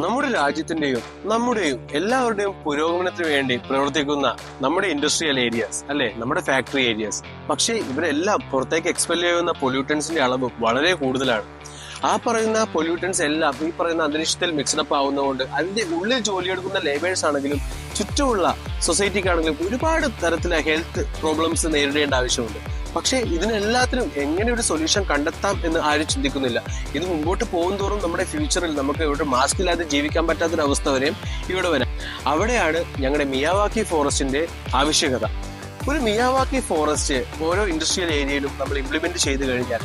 നമ്മുടെ രാജ്യത്തിന്റെയും നമ്മുടെയും എല്ലാവരുടെയും പുരോഗമനത്തിന് വേണ്ടി പ്രവർത്തിക്കുന്ന നമ്മുടെ ഇൻഡസ്ട്രിയൽ ഏരിയാസ് അല്ലെ? നമ്മുടെ ഫാക്ടറി ഏരിയാസ് പക്ഷേ ഇവരെല്ലാം പുറത്തേക്ക് എക്സ്പെൽ ചെയ്യുന്ന പൊല്യൂട്ടൻസിന്റെ അളവ് വളരെ കൂടുതലാണ്. ആ പറയുന്ന പൊല്യൂട്ടൻസ് എല്ലാം ഈ പറയുന്ന അന്തരീക്ഷത്തിൽ മിക്സഡപ്പ് ആവുന്നതുകൊണ്ട് അതിന്റെ ഉള്ളിൽ ജോലിയെടുക്കുന്ന ലേബേഴ്സ് ആണെങ്കിലും ചുറ്റുമുള്ള സൊസൈറ്റിക്കാണെങ്കിലും ഒരുപാട് തരത്തിലെ ഹെൽത്ത് പ്രോബ്ലംസ് നേരിടേണ്ട ആവശ്യമുണ്ട്. പക്ഷേ ഇതിനെല്ലാത്തിനും എങ്ങനെ ഒരു സൊല്യൂഷൻ കണ്ടെത്താം എന്ന് ആരും ചിന്തിക്കുന്നില്ല. ഇത് മുമ്പോട്ട് പോകും തോറും നമ്മുടെ ഫ്യൂച്ചറിൽ നമുക്ക് ഇവിടെ മാസ്ക് ഇല്ലാതെ ജീവിക്കാൻ പറ്റാത്തൊരവസ്ഥ വരെയും ഇവിടെ വരാം. അവിടെയാണ് ഞങ്ങളുടെ മിയാവാക്കി ഫോറസ്റ്റിന്റെ ആവശ്യകത. ഒരു മിയാവാക്കി ഫോറസ്റ്റ് ഓരോ ഇൻഡസ്ട്രിയൽ ഏരിയയിലും നമ്മൾ ഇംപ്ലിമെന്റ് ചെയ്ത് കഴിഞ്ഞാൽ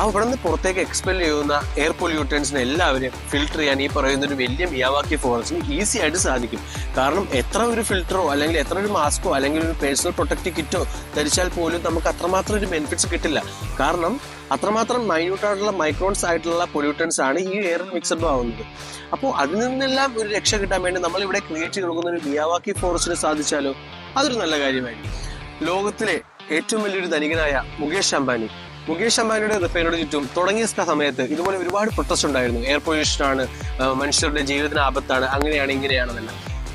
അവിടെ നിന്ന് പുറത്തേക്ക് എക്സ്പെൽ ചെയ്യുന്ന എയർ പൊല്യൂട്ടൻസിനെ എല്ലാവരും ഫിൽട്ടർ ചെയ്യാൻ ഈ പറയുന്ന ഒരു വലിയ മിയാവാക്കി ഫോറസ്റ്റിന് ഈസി ആയിട്ട് സാധിക്കും. കാരണം എത്ര ഒരു ഫിൽറ്ററോ അല്ലെങ്കിൽ എത്ര ഒരു മാസ്കോ അല്ലെങ്കിൽ ഒരു പേഴ്സണൽ പ്രൊട്ടക്റ്റീവ് കിറ്റോ ധരിച്ചാൽ പോലും നമുക്ക് അത്രമാത്രം ഒരു ബെനിഫിറ്റ്സ് കിട്ടില്ല. കാരണം അത്രമാത്രം മൈന്യൂട്ടായിട്ടുള്ള മൈക്രോൺസ് ആയിട്ടുള്ള പൊല്യൂട്ടൻസ് ആണ് ഈ എയർ മിക്സഡ് ആവുന്നത്. അപ്പോൾ അതിൽ നിന്നെല്ലാം ഒരു രക്ഷ കിട്ടാൻ വേണ്ടി നമ്മൾ ഇവിടെ ക്രിയേറ്റ് ചെയ്ത് കൊടുക്കുന്ന ഒരു മിയാവാക്കി ഫോറസ്റ്റിന് സാധിച്ചാലോ? അതൊരു നല്ല കാര്യമായിരിക്കും. ലോകത്തിലെ ഏറ്റവും വലിയൊരു ധനികനായ മുകേഷ് അംബാനി മുകേഷ് അംബാനിയുടെ റിഫൈനറി ചുറ്റും തുടങ്ങിയ സമയത്ത് ഇതുപോലെ ഒരുപാട് പ്രൊട്ടസ്റ്റ് ഉണ്ടായിരുന്നു. എയർ പൊല്യൂഷൻ ആണ് മനുഷ്യരുടെ ജീവിതത്തിന് ആപത്താണ് അങ്ങനെയാണ് ഇങ്ങനെയാണെന്നല്ല.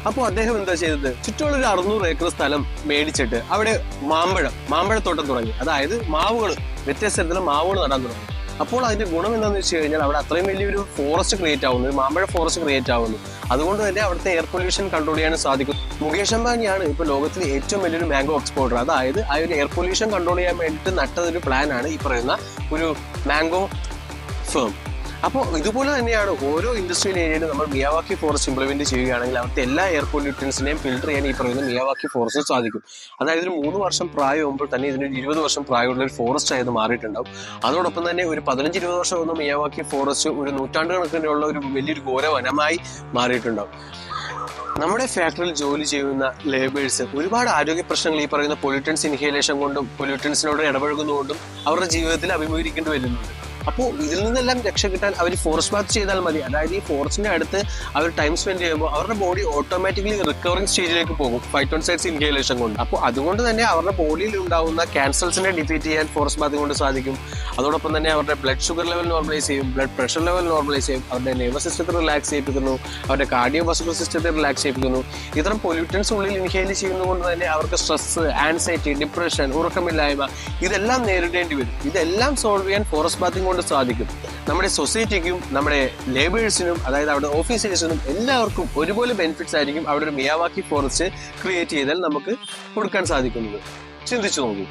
അപ്പോൾ അദ്ദേഹം എന്താ ചെയ്തത്? ചുറ്റുമുള്ള ഒരു അറുന്നൂറ് ഏക്കർ സ്ഥലം മേടിച്ചിട്ട് അവിടെ മാമ്പഴം മാമ്പഴത്തോട്ടം തുടങ്ങി. അതായത് മാവുകൾ വ്യത്യസ്ത തരത്തിലുള്ള മാവുകൾ നടന്നു തുടങ്ങി. അപ്പോൾ അതിന്റെ ഗുണം എന്താണെന്ന് വെച്ച് കഴിഞ്ഞാൽ അവിടെ അത്രയും വലിയൊരു ഫോറസ്റ്റ് ക്രിയേറ്റ് ആവുന്നു ഒരു മാമ്പഴ ഫോറസ്റ്റ് ക്രിയേറ്റ് ആവുന്നു. അതുകൊണ്ട് തന്നെ അവിടുത്തെ എയർ പൊല്യൂഷൻ കൺട്രോൾ ചെയ്യാൻ സാധിക്കും. മുകേഷ് അംബാനിയാണ് ഇപ്പോൾ ലോകത്തിലെ ഏറ്റവും വലിയൊരു മാംഗോ എക്സ്പോർട്ടർ അതായത് ആ ഒരു എയർ പൊല്യൂഷൻ കൺട്രോൾ ചെയ്യാൻ വേണ്ടിയിട്ട് നട്ടതൊരു പ്ലാനാണ് ഈ പറയുന്ന ഒരു മാംഗോ ഫേം അപ്പോൾ ഇതുപോലെ തന്നെയാണ് ഓരോ ഇൻഡസ്ട്രിയൽ ഏരിയയിലും നമ്മൾ മിയാവാക്കി ഫോറസ്റ്റ് ഇംപ്ലിമെന്റ് ചെയ്യുകയാണെങ്കിൽ അവിടുത്തെ എല്ലാ എയർ പൊല്യൂട്ടൻസിനെയും ഫിൽട്ടർ ചെയ്യാൻ ഈ പറയുന്ന മിയാവാക്കി ഫോറസ്റ്റ് സാധിക്കും. അതായത് ഒരു മൂന്ന് വർഷം പ്രായമാകുമ്പോൾ തന്നെ ഇതിനൊരു ഇരുപത് വർഷം പ്രായമുള്ള ഒരു ഫോറസ്റ്റ് ആയത് മാറിയിട്ടുണ്ടാവും. അതോടൊപ്പം തന്നെ ഒരു പതിനഞ്ച് ഇരുപത് വർഷം ഒന്നും മിയാവാക്കി ഫോറസ്റ്റ് ഒരു നൂറ്റാണ്ട് കണക്കിനുള്ള ഒരു വലിയൊരു ഘോര മാറിയിട്ടുണ്ടാവും. നമ്മുടെ ഫാക്ടറിയിൽ ജോലി ചെയ്യുന്ന ലേബേഴ്സ് ഒരുപാട് ആരോഗ്യ പ്രശ്നങ്ങൾ ഈ പറയുന്ന പൊല്യൂട്ടൻസ് ഇൻഹേലേഷൻ കൊണ്ടും പൊല്യൂട്ടൻസിനോട് ഇടപഴകുന്നതുകൊണ്ടും അവരുടെ ജീവിതത്തിൽ അഭിമുഖീകരിക്കേണ്ടി വരുന്നുണ്ട്. അപ്പോൾ ഇതിൽ നിന്നെല്ലാം രക്ഷ കിട്ടാൻ അവർ ഫോറസ്റ്റ് ബാത്ത് ചെയ്താൽ മതി. അതായത് ഈ ഫോറസ്റ്റിന്റെ അടുത്ത് അവർ ടൈം സ്പെൻഡ് ചെയ്യുമ്പോൾ അവരുടെ ബോഡി ഓട്ടോമാറ്റിക്കലി റിക്കവറിംഗ് സ്റ്റേജിലേക്ക് പോകും. ഫൈറ്റോൺസൈഡ്സ് ഇൻഹേലേഷൻ കൊണ്ട്. അപ്പോൾ അതുകൊണ്ട് തന്നെ അവരുടെ ബോഡിയിൽ ഉണ്ടാകുന്ന ക്യാൻസൽസിനെ ഡിഫീറ്റ് ചെയ്യാൻ ഫോറസ്റ്റ് ബാത്ത് കൊണ്ട് സാധിക്കും. അതോടൊപ്പം തന്നെ അവരുടെ ബ്ലഡ് ഷുഗർ ലെവൽ നോർമലൈസ് ചെയ്യും ബ്ലഡ് പ്രഷർ ലെവൽ നോർമലൈസ് ചെയ്യും അവരുടെ നെർവസ് സിസ്റ്റത്തെ റിലാക്സ് ചെയ്യിപ്പിക്കുന്നു അവരുടെ കാർഡിയോ വസ്കുലർ സിസ്റ്റത്തെ റിലാക്സ് ചെയ്യിപ്പിക്കുന്നു. ഇത്തരം പൊല്യൂട്ടൻസ് ഉള്ളിൽ ഇൻഹേൽ ചെയ്യുന്നതുകൊണ്ട് തന്നെ അവർക്ക് സ്ട്രെസ് ആൻസൈറ്റി ഡിപ്രഷൻ ഉറക്കമില്ലായ്മ ഇതെല്ലാം നേരിടേണ്ടി വരും. ഇതെല്ലാം സോൾവ് ചെയ്യാൻ ഫോറസ്റ്റ് ബാത്തിങ് കൊണ്ട് സാധിക്കും. നമ്മുടെ സൊസൈറ്റിക്കും നമ്മുടെ ലേബേഴ്സിനും അതായത് അവിടെ ഓഫീസേഴ്സിനും എല്ലാവർക്കും ഒരുപോലെ ബെനിഫിറ്റ്സ് ആയിരിക്കും അവിടെ ഒരു മിയാവാക്കി ഫോറസ്റ്റ് ക്രിയേറ്റ് ചെയ്താൽ നമുക്ക് കൊടുക്കാൻ സാധിക്കുന്നത്. ചിന്തിച്ചു നോക്കൂ.